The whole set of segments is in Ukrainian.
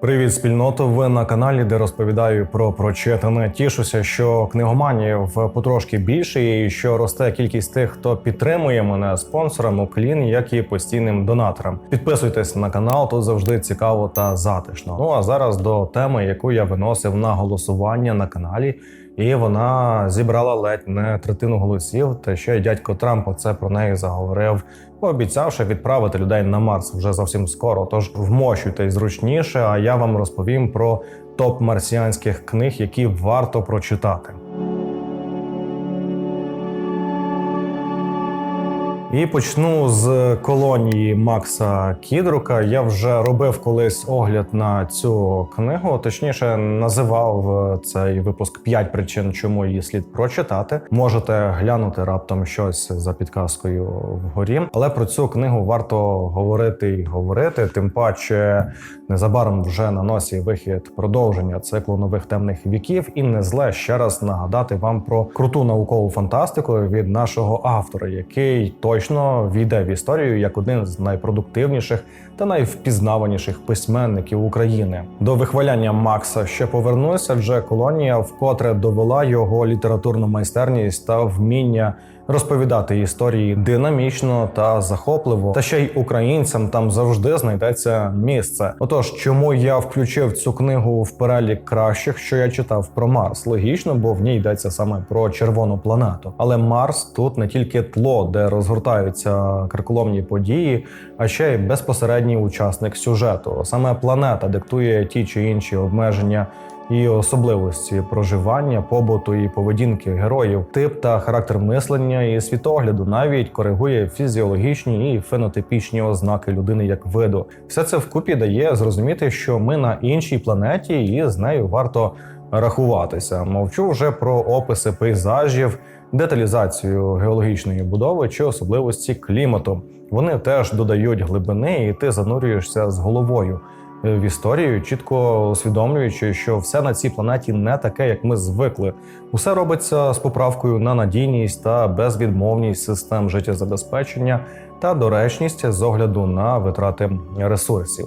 Привіт, спільноту. Ви на каналі, де розповідаю про прочитане. Тішуся, що книгоманів потрошки більше, і що росте кількість тих, хто підтримує мене спонсором уклін, як і постійним донатором. Підписуйтесь на канал, тут завжди цікаво та затишно. Ну а зараз до теми, яку я виносив на голосування на каналі. І вона зібрала ледь не третину голосів. Та ще й дядько Трамп це про неї заговорив, пообіцявши відправити людей на Марс вже зовсім скоро. Тож вмощуйтесь зручніше. А я вам розповім про топ марсіанських книг, які варто прочитати. І почну з колонії Макса Кідрука. Я вже робив колись огляд на цю книгу. Точніше, називав е, цей випуск «5 причин, чому її слід прочитати. Можете глянути раптом щось за підказкою вгорі. Але про цю книгу варто говорити і говорити. Тим паче, незабаром вже на носі вихід продовження циклу нових темних віків. І не зле ще раз нагадати вам про круту наукову фантастику від нашого автора, який точно війде в історію як один з найпродуктивніших та найвпізнаваніших письменників України. До вихваляння Макса ще повернуся. Вже колонія вкотре довела його літературну майстерність та вміння розповідати історії динамічно та захопливо. Та ще й українцям там завжди знайдеться місце. Отож, чому я включив цю книгу в перелік кращих, що я читав про Марс? Логічно, бо в ній йдеться саме про червону планету. Але Марс тут не тільки тло, де розгортаються карколомні події, а ще й безпосередній учасник сюжету. Саме планета диктує ті чи інші обмеження і особливості проживання, побуту і поведінки героїв, тип та характер мислення і світогляду навіть коригує фізіологічні і фенотипічні ознаки людини як виду. Все це вкупі дає зрозуміти, що ми на іншій планеті, і з нею варто рахуватися. Мовчу вже про описи пейзажів, деталізацію геологічної будови чи особливості клімату. Вони теж додають глибини, і ти занурюєшся з головою в історію, чітко усвідомлюючи, що все на цій планеті не таке, як ми звикли. Усе робиться з поправкою на надійність та безвідмовність систем життєзабезпечення та доречність з огляду на витрати ресурсів.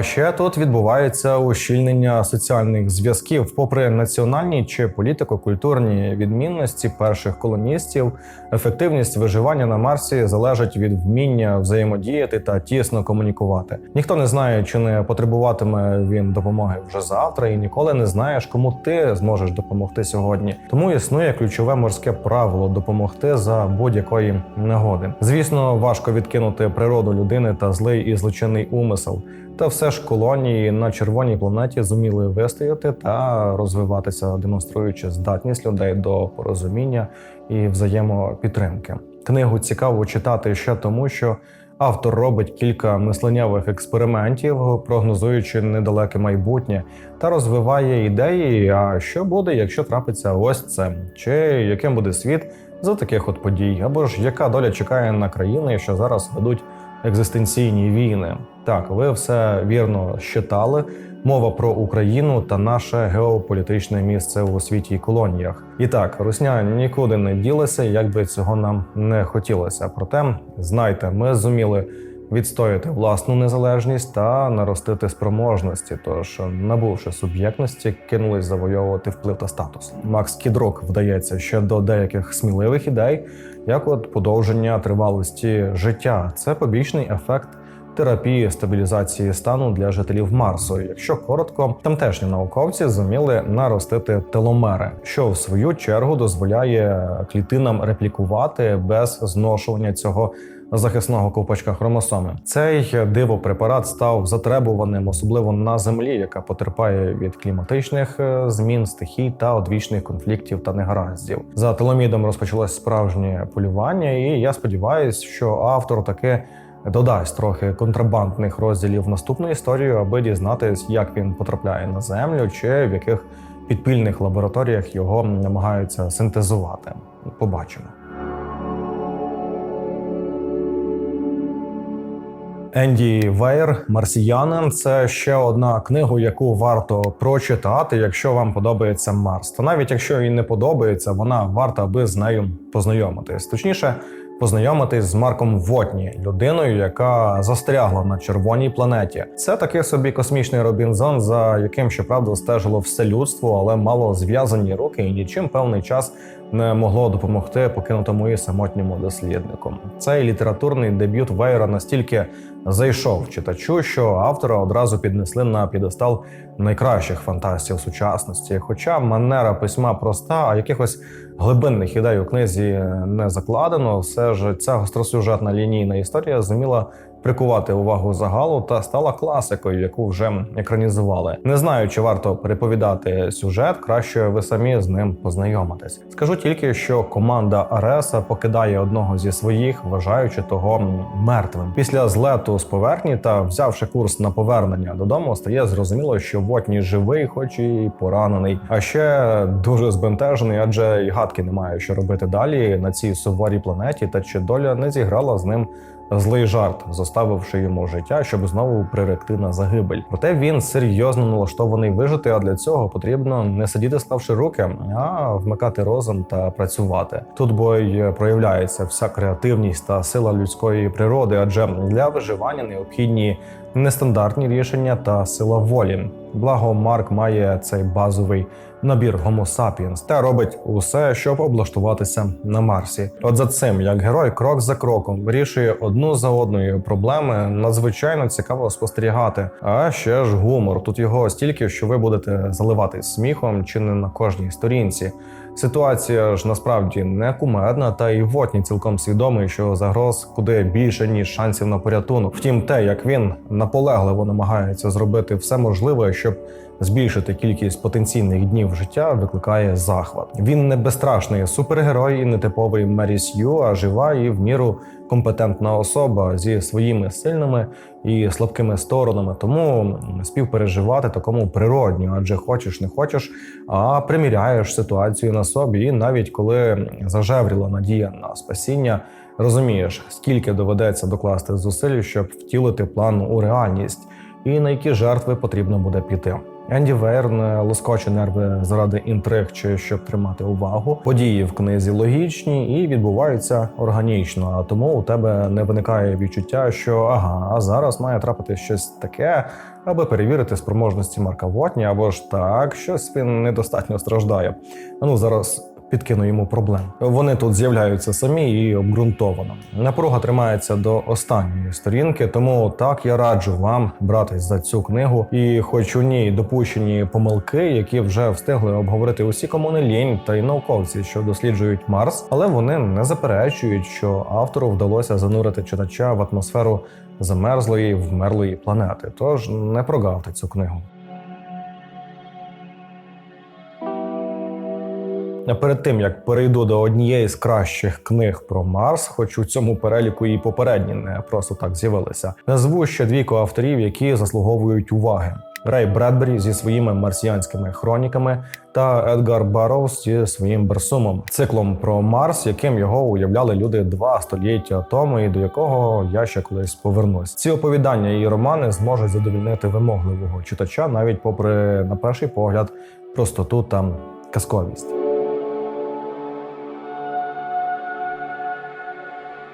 Ще тут відбувається ущільнення соціальних зв'язків, попри національні чи політико-культурні відмінності перших колоністів, ефективність виживання на Марсі залежить від вміння взаємодіяти та тісно комунікувати. Ніхто не знає, чи не потребуватиме він допомоги вже завтра, і ніколи не знаєш, кому ти зможеш допомогти сьогодні. Тому існує ключове морське правило допомогти за будь-якої нагоди. Звісно, важко відкинути природу людини та злий і злочинний умисел. Та все ж колонії на червоній планеті зуміли вистояти та розвиватися, демонструючи здатність людей до порозуміння і взаємопідтримки. Книгу цікаво читати ще тому, що автор робить кілька мисленнєвих експериментів, прогнозуючи недалеке майбутнє, та розвиває ідеї. А що буде, якщо трапиться ось це, чи яким буде світ за таких от подій, або ж яка доля чекає на країни, що зараз ведуть екзистенційні війни. Так, ви все вірно щитали. Мова про Україну та наше геополітичне місце у світі і колоніях. І так, Русня нікуди не ділася, як би цього нам не хотілося. Проте знайте, ми зуміли відстояти власну незалежність та наростити спроможності. Тож, набувши суб'єктності, кинулись завойовувати вплив та статус. Макс Кідрук вдається ще до деяких сміливих ідей, як от подовження тривалості життя. Це побічний ефект терапії стабілізації стану для жителів Марсу. Якщо коротко, тамтешні науковці зуміли наростити теломери, що в свою чергу дозволяє клітинам реплікувати без зношування цього. Захисного ковпачка хромосоми цей дивопрепарат став затребуваним, особливо на землі, яка потерпає від кліматичних е, змін, стихій та одвічних конфліктів та негараздів. За теломідом розпочалось справжнє полювання, і я сподіваюся, що автор таки додасть трохи контрабандних розділів в наступну історію, аби дізнатись, як він потрапляє на землю, чи в яких підпільних лабораторіях його намагаються синтезувати. Побачимо. Енді Вейр Марсіяни це ще одна книга, яку варто прочитати, якщо вам подобається Марс. Та навіть якщо їй не подобається, вона варта аби з нею познайомитись. Точніше, познайомитись з Марком Вотні, людиною, яка застрягла на червоній планеті. Це такий собі космічний Робінзон, за яким щоправда стежило все людство, але мало зв'язані руки і нічим певний час не могло допомогти покинутому і самотньому досліднику. Цей літературний дебют Вейера настільки зайшов читачу, що автора одразу піднесли на підестал найкращих фантастів сучасності. Хоча манера письма проста, а якихось глибинних ідей у книзі не закладено, все ж ця гостросюжетна лінійна історія зуміла прикувати увагу загалу та стала класикою, яку вже екранізували. Не знаю, чи варто переповідати сюжет, краще ви самі з ним познайомитесь. Скажу тільки, що команда Ареса покидає одного зі своїх, вважаючи того мертвим. Після злету з поверхні та взявши курс на повернення додому, стає зрозуміло, що Вотні живий, хоч і поранений. А ще дуже збентежений, адже й гадки немає, що робити далі на цій суворій планеті, та чи доля не зіграла з ним злий жарт, заставивши йому життя, щоб знову приректи на загибель. Проте він серйозно налаштований вижити. А для цього потрібно не сидіти, склавши руки, а вмикати розум та працювати. Тут бо й проявляється вся креативність та сила людської природи, адже для виживання необхідні нестандартні рішення та сила волі. Благо, Марк має цей базовий набір Homo sapiens та робить усе, щоб облаштуватися на Марсі. От за цим, як герой, крок за кроком вирішує одну за одною проблеми. Надзвичайно цікаво спостерігати. А ще ж гумор. Тут його стільки, що ви будете заливатись сміхом чи не на кожній сторінці. Ситуація ж насправді не кумедна, та і Вотні цілком свідомий, що загроз куди більше ніж шансів на порятунок. Втім, те, як він наполегливо намагається зробити все можливе, щоб збільшити кількість потенційних днів життя, викликає захват. Він не безстрашний супергерой і не типовий Мері Сью, а жива і в міру компетентна особа зі своїми сильними і слабкими сторонами. Тому співпереживати такому природньо, адже хочеш не хочеш, а приміряєш ситуацію на собі. І навіть коли зажевріла надія на спасіння. Розумієш, скільки доведеться докласти зусиль, щоб втілити план у реальність, і на які жертви потрібно буде піти. Енді Верн не лоскоче нерви заради інтриг чи щоб тримати увагу. Події в книзі логічні і відбуваються органічно. А тому у тебе не виникає відчуття, що ага, а зараз має трапити щось таке, аби перевірити спроможності Марка Вотні, або ж так, щось він недостатньо страждає. А Ну зараз підкину йому проблем. Вони тут з'являються самі і обґрунтовано. Напруга тримається до останньої сторінки, тому так я раджу вам братись за цю книгу. І хоч у ній допущені помилки, які вже встигли обговорити усі кому не лінь та й науковці, що досліджують Марс, але вони не заперечують, що автору вдалося занурити читача в атмосферу замерзлої вмерлої планети. Тож не прогавте цю книгу. Перед тим як перейду до однієї з кращих книг про Марс, хоч у цьому переліку і попередні не просто так з'явилися. Назву ще двійко авторів, які заслуговують уваги. Рей Бредбері зі своїми марсіанськими хроніками та Едгар Барроуз зі своїм Берсумом, циклом про Марс, яким його уявляли люди два століття тому, і до якого я ще колись повернусь. Ці оповідання і романи зможуть задовільнити вимогливого читача, навіть попри на перший погляд простоту та казковість.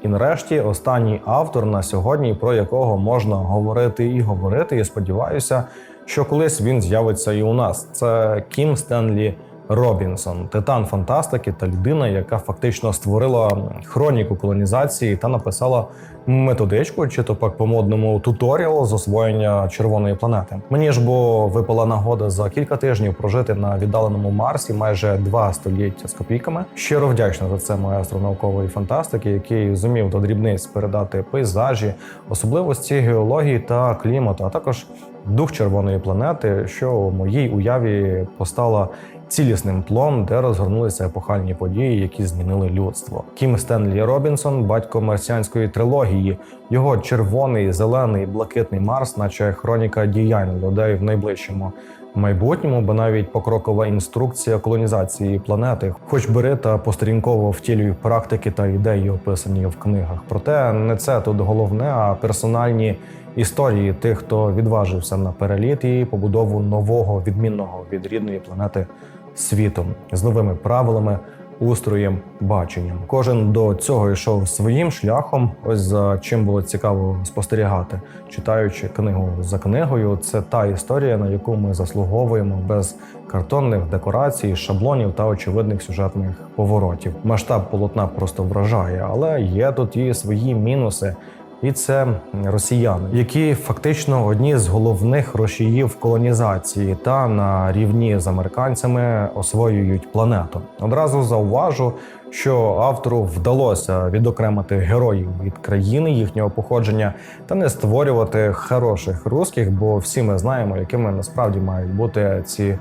І нарешті останній автор на сьогодні, про якого можна говорити і говорити, і сподіваюся, що колись він з'явиться і у нас. Це Кім Стенлі Робінсон, титан фантастики та людина, яка фактично створила хроніку колонізації та написала методичку, чи то пак по модному туторіал з освоєння червоної планети. Мені ж бо випала нагода за кілька тижнів прожити на віддаленому Марсі майже два століття з копійками. Щиро вдячна за це маестро наукової фантастики, який зумів до дрібниць передати пейзажі, особливості геології та клімату, а також дух червоної планети, що у моїй уяві постала цілісним тлом, де розгорнулися епохальні події, які змінили людство. Кім Стенлі Робінсон, батько марсіанської трилогії, його червоний, зелений, блакитний Марс, наче хроніка діянь людей в найближчому. Майбутньому, бо навіть покрокова інструкція колонізації планети, хоч бери та посторінково втілюй практики та ідеї, описані в книгах. Проте не це тут головне, а персональні історії тих, хто відважився на переліт і побудову нового відмінного від рідної планети світу з новими правилами, устроєм, баченням. Кожен до цього йшов своїм шляхом. Ось за чим було цікаво спостерігати, читаючи книгу за книгою. Це та історія, на яку ми заслуговуємо без картонних декорацій, шаблонів та очевидних сюжетних поворотів. Масштаб полотна просто вражає, але є тут і свої мінуси. І це росіяни, які фактично одні з головних рушіїв колонізації та на рівні з американцями освоюють планету. Одразу зауважу, що автору вдалося відокремити героїв від країни їхнього походження та не створювати хороших русських, бо всі ми знаємо, якими насправді мають бути ці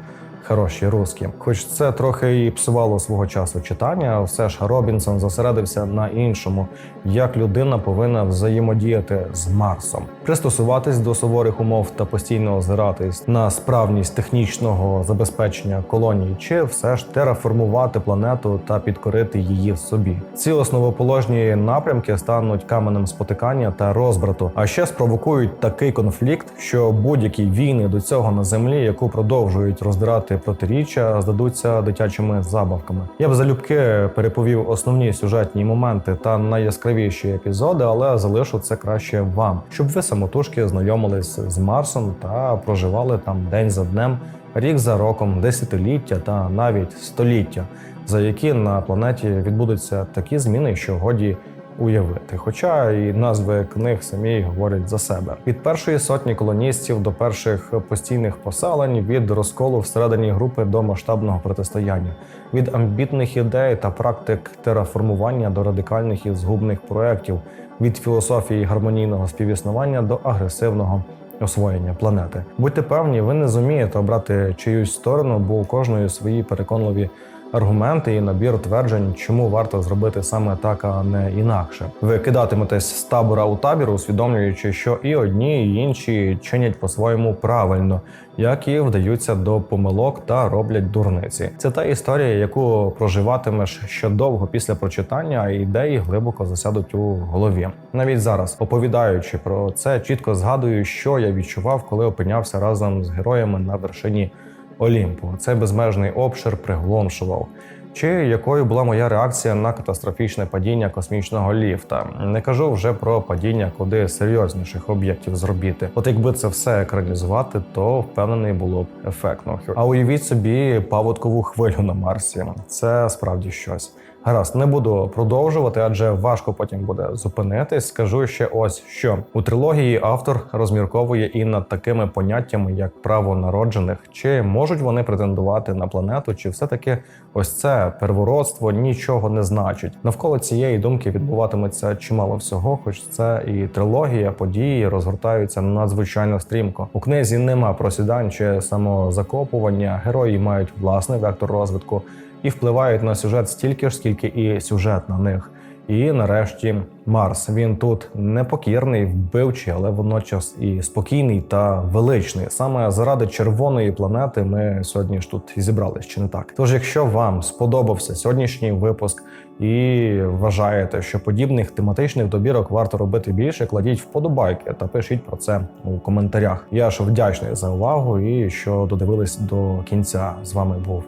хороші русські. Хоч це трохи і псувало свого часу читання, все ж Робінсон зосередився на іншому, як людина повинна взаємодіяти з Марсом, пристосуватись до суворих умов та постійно озиратись на справність технічного забезпечення колонії, чи все ж тераформувати планету та підкорити її собі. Ці основоположні напрямки стануть каменем спотикання та розбрату, а ще спровокують такий конфлікт, що будь-які війни до цього на землі, яку продовжують роздирати протиріччя, здадуться дитячими забавками. Я б залюбки переповів основні сюжетні моменти та найяскравіші епізоди, але залишу це краще вам, щоб ви самотужки знайомились з Марсом та проживали там день за днем, рік за роком, десятиліття та навіть століття, за які на планеті відбудуться такі зміни, що годі уявити. Хоча і назви книг самі говорять за себе. Від першої сотні колоністів до перших постійних поселень, від розколу всередині групи до масштабного протистояння, від амбітних ідей та практик тераформування до радикальних і згубних проєктів, від філософії гармонійного співіснування до агресивного. Освоєння планети. Будьте певні, ви не зумієте обрати чиюсь сторону, бо у кожної свої переконливі аргументи і набір тверджень, чому варто зробити саме так, а не інакше. Ви кидатиметесь з табора у табір, усвідомлюючи, що і одні, і інші чинять по-своєму правильно, як і вдаються до помилок та роблять дурниці. Це та історія, яку проживатимеш ще довго після прочитання, а ідеї глибоко засядуть у голові. Навіть зараз, оповідаючи про це, чітко згадую, що я відчував, коли опинявся разом з героями на вершині. Олімпу. Цей безмежний обшир приголомшував. Чи якою була моя реакція на катастрофічне падіння космічного ліфта? Не кажу вже про падіння куди серйозніших об'єктів зробити. От якби це все екранізувати, то впевнений було б ефектно. А уявіть собі паводкову хвилю на Марсі. Це справді щось. Гаразд, не буду продовжувати, адже важко потім буде зупинитись. Скажу ще ось що у трилогії автор розмірковує і над такими поняттями, як право народжених, чи можуть вони претендувати на планету, чи все-таки ось це первородство нічого не значить. Навколо цієї думки відбуватиметься чимало всього, хоч це і трилогія, події розгортаються надзвичайно стрімко. У книзі нема просідань чи самозакопування. Герої мають власний вектор розвитку і впливають на сюжет стільки ж, скільки і сюжет на них. І нарешті Марс. Він тут непокірний, вбивчий, але водночас і спокійний та величний. Саме заради червоної планети ми сьогодні ж тут і зібрались, чи не так? Тож, якщо вам сподобався сьогоднішній випуск і вважаєте, що подібних тематичних добірок варто робити більше, кладіть вподобайки та пишіть про це у коментарях. Я ж вдячний за увагу і що додивились до кінця. З вами був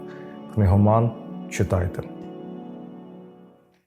книгоман. Читайте.